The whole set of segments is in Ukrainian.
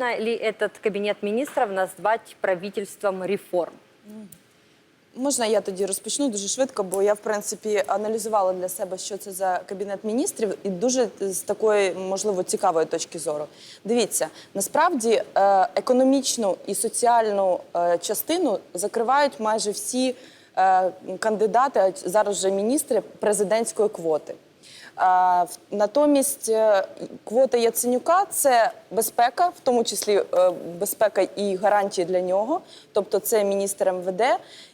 ли этот кабинет министров назвать правительством реформ? Можна я тоді розпочну дуже швидко, бо я в принципі аналізувала для себе, що це за кабінет міністрів, і дуже з такої, можливо, цікавої точки зору. Дивіться, насправді е, економічну і соціальну е, частину закривають майже всі е, кандидати, а зараз вже міністри президентської квоти. Натомість е, квота Яценюка це безпека, в тому числі е, безпека і гарантії для нього. Тобто це міністр МВД,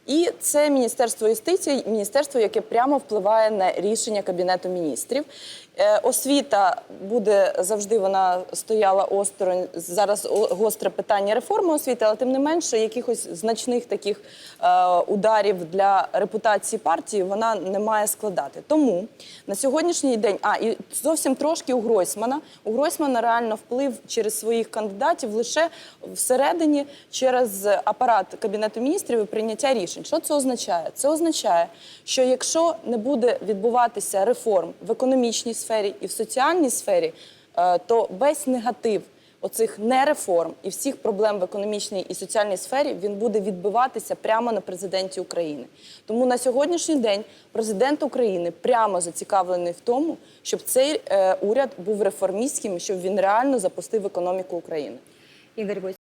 і це Міністерство юстиції, міністерство, яке прямо впливає на рішення Кабінету міністрів. Е, Освіта буде завжди вона стояла осторонь. Зараз гостре питання реформи освіти, але тим не менше, якихось значних таких ударів для репутації партії вона не має складати. Тому на сьогоднішній день, а і зовсім трошки у Гройсмана. У Гройсмана реально вплив через своїх кандидатів лише всередині через апарат кабінету міністрів і прийняття рішень. Що це означає? Це означає, що якщо не буде відбуватися реформ в економічній сфері і в соціальній сфері, е, то весь негатив оцих нереформ і всіх проблем в економічній і соціальній сфері він буде відбиватися прямо на президенті України. Тому на сьогоднішній день президент України прямо зацікавлений в тому, щоб цей е, уряд був реформістським, щоб він реально запустив економіку України. Ігор.